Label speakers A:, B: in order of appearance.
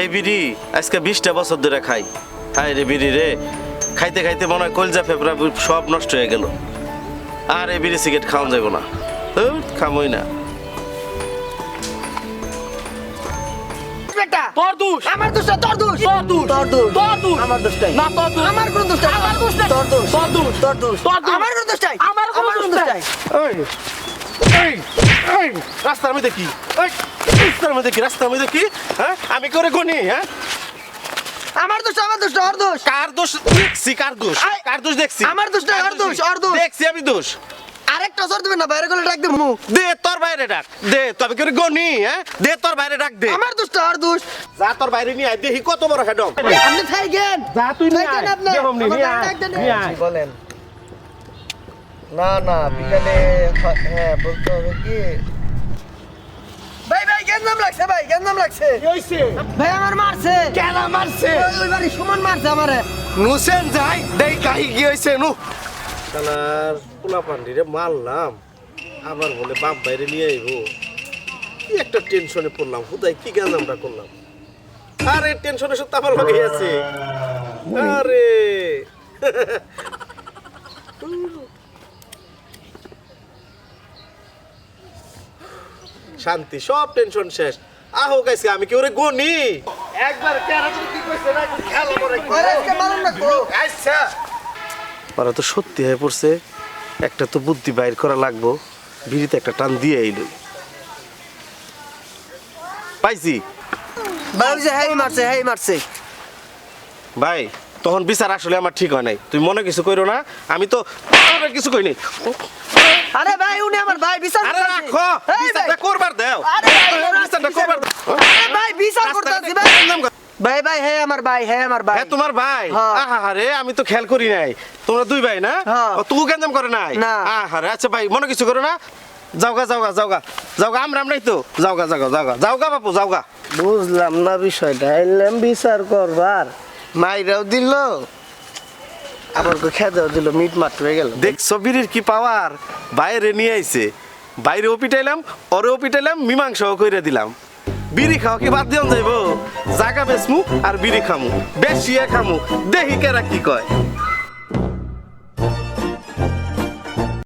A: এই বিড়ি আজকে বিশটা বছর ধরে খাই হায় রে বিড়ি রে খাইতে খাইতে মনে হয় কলজা ফেবরা সব নষ্ট হয়ে গেল আর এই বিড়ি সিগারেট খাওয়া যাব না খামই না
B: বেটা
C: তোর দোষ
B: আমার দোষ তোর দোষ
C: তোর দোষ
B: তোর দোষ
C: তোর দোষ
B: আমার দোষ
C: না তোর দোষ
B: আমার কোনো দোষ
C: আমার দোষ
B: তোর দোষ
C: তোর দোষ
B: তোর দোষ আমার কোনো দোষ
C: আমার কোনো দোষ
A: এই রাস্তার মধ্যে কি? এই রাস্তার মধ্যে কি রাস্তার মধ্যে কি? হ্যাঁ আমি করে গনি হ্যাঁ?
B: আমার দোষ আমার দোষ ওর দোষ।
A: কার দোষ? দেখছি কার দোষ? কার দোষ দেখছি?
B: আমার দোষ না, ওর দোষ, ওর দোষ।
A: দেখছি আমি দোষ।
B: আরেকটা জোর দিবেন না বাইরে গেলে ডাক দেবো
A: দে তোর বাইরে ডাক। দে তবে করে গনি হ্যাঁ? দে তোর বাইরে ডাক দে।
B: আমার দোষ না, ওর দোষ।
A: যা তোর বাইরে নিয়ে আয় দেখি কত বড় হেডম
B: আপনি থাইগেন
A: যা তুই নিয়ে আয়।
B: আপনি।
A: নিয়ে আয়।
D: বলেন। না না বিকালে হ্যাঁ বলতে হবে কি?
B: ভাই ভাই গেন্দাম লাগছে ভাই গেন্দাম লাগছে। ভাই আমার মারছে।
D: কেন মারছে?
B: ওই ওই বাড়ি সুমন মারছে আমারে।
D: নুসেন যাই দেই কাহি কি হইছে নু।
A: শালার পোলা পান্ডিরে মারলাম। আবার বলে বাপ বাইরে নিয়ে আইবো। কি একটা টেনশনে পড়লাম হুদাই কি গাঞ্জামটা করলাম? আরে টেনশনে সব আমার লগে আছে। আরে। শান্তি সব টেনশন শেষ। আহো গাইছে আমি কি ওরে গনি
D: একবার কেরা তুমি কি কইছে না খেলা করে
B: আজকে মারুন না গো
D: আচ্ছা।
A: ওরা তো সত্যি হয়ে পড়ছে একটা তো বুদ্ধি বাইর করা লাগবো বিড়িতে একটা টান দিয়ে আইল পাইছি।
B: ভাই যে হেই মারছে হেই মারছে।
A: ভাই তখন বিচার আসলে আমার ঠিক হয় নাই। তুমি মনে কিছু কইরো না? আমি তো কিছু কই নাই
B: আরে ভাই উনি আমার ভাই বিচার
A: আরে রাখো বিচারটা করবার দাও
B: আরে ভাই,
A: বিচারটা করবার দাও
B: আরে ভাই বিচার করতাছি ভাই ভাই ভাই হে আমার ভাই হে আমার ভাই।
A: হ্যাঁ তোমার ভাই?
B: হ্যাঁ।
A: আহারে আমি তো খেয়াল করি নাই। তোমরা দুই ভাই না?
B: হ্যাঁ।
A: ও, তুই গেঞ্জাম করে নাই?
B: না।
A: আহারে আচ্ছা ভাই মনে কিছু করো না। যাওগা যাওগা যাওগা। যাওগা আমরা আমরাই তো? যাওগা যাওগা যাওগা। যাওগা বাপু যাওগা।
D: বুঝলাম না বিষয়টা এলাম বিচার করবার। মাইরাও দিল আবার কো খেতেও দিল মিট মাত্র হয়ে গেল।
A: দেখছ বিড়ির কি পাওয়ার বাইরে নিয়ে আইছে। বাইরেও পিটাইলাম ওরেও পিটাইলাম মীমাংসাও কইরা দিলাম। বিড়ি খাওয়া কি বাদ দিয়ন যাইব? জাগা বেসমু আর বিড়ি খামু। বেশি খামু। দেহি কেরা কি কয়?